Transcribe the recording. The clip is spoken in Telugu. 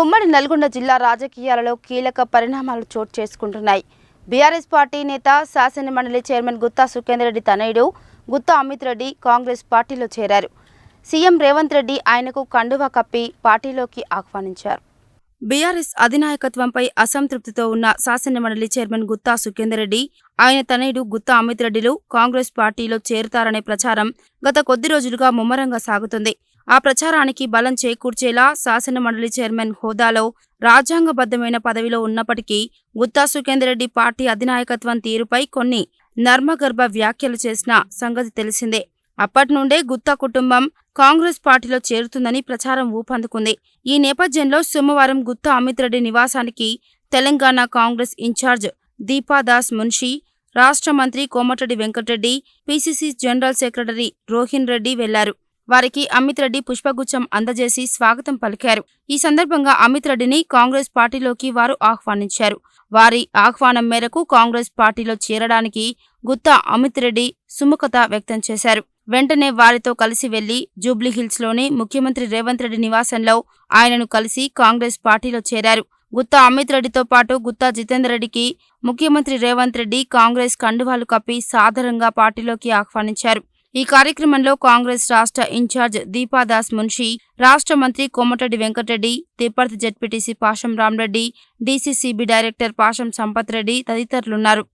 ఉమ్మడి నల్గొండ జిల్లా రాజకీయాలలో కీలక పరిణామాలు చోటు చేసుకుంటున్నాయి. బీఆర్ఎస్ పార్టీ నేత శాసన మండలి చైర్మన్ గుత్తా సుఖేందర్ రెడ్డి తనయుడు గుత్తా అమిత్ రెడ్డి కాంగ్రెస్ పార్టీలో చేరారు. సీఎం రేవంత్ రెడ్డి ఆయనకు కండువా కప్పి పార్టీలోకి ఆహ్వానించారు. బీఆర్ఎస్ అధినాయకత్వంపై అసంతృప్తితో ఉన్న శాసనమండలి చైర్మన్ గుత్తా సుఖేందర్ రెడ్డి ఆయన తనయుడు గుత్తా అమిత్ రెడ్డిలు కాంగ్రెస్ పార్టీలో చేరుతారనే ప్రచారం గత కొద్ది రోజులుగా ముమ్మరంగా సాగుతుంది. ఆ ప్రచారానికి బలం చేకూర్చేలా శాసనమండలి చైర్మన్ హోదాలో రాజ్యాంగబద్ధమైన పదవిలో ఉన్నప్పటికీ గుత్తా సుఖేందర్ రెడ్డి పార్టీ అధినాయకత్వం తీరుపై కొన్ని నర్మగర్భ వ్యాఖ్యలు చేసిన సంగతి తెలిసిందే. అప్పటి నుండే గుత్తా కుటుంబం కాంగ్రెస్ పార్టీలో చేరుతుందని ప్రచారం ఊపందుకుంది. ఈ నేపథ్యంలో సోమవారం గుత్తా అమిత్ రెడ్డి నివాసానికి తెలంగాణ కాంగ్రెస్ ఇన్ఛార్జ్ దీపాదాస్ మున్షి రాష్ట్ర మంత్రి Komatireddy Venkat Reddy PCC general secretary Rohin Reddy వెళ్ళారు. వారికి అమిత్ రెడ్డి పుష్పగుచ్చం అందజేసి స్వాగతం పలికారు. ఈ సందర్భంగా అమిత్ రెడ్డిని కాంగ్రెస్ పార్టీలోకి వారు ఆహ్వానించారు. వారి ఆహ్వానం మేరకు కాంగ్రెస్ పార్టీలో చేరడానికి గుత్తా అమిత్ రెడ్డి సుముఖత వ్యక్తం చేశారు. వెంటనే వారితో కలిసి వెళ్ళి జూబ్లీహిల్స్లోని ముఖ్యమంత్రి రేవంత్ రెడ్డి నివాసంలో ఆయనను కలిసి కాంగ్రెస్ పార్టీలో చేరారు. గుత్తా అమిత్ రెడ్డితో పాటు గుత్తా జితేందర్ రెడ్డికి ముఖ్యమంత్రి రేవంత్ రెడ్డి కాంగ్రెస్ కండువాలు కప్పి సాదరంగా పార్టీలోకి ఆహ్వానించారు. ఈ కార్యక్రమంలో కాంగ్రెస్ రాష్ట్ర ఇన్ఛార్జ్ దీపాదాస్ మున్షి రాష్ట్ర మంత్రి Komatireddy Venkat Reddy Tipparthi ZPTC Pasham Ram Reddy DCCB director Pasham Sampath Reddy తదితరులున్నారు.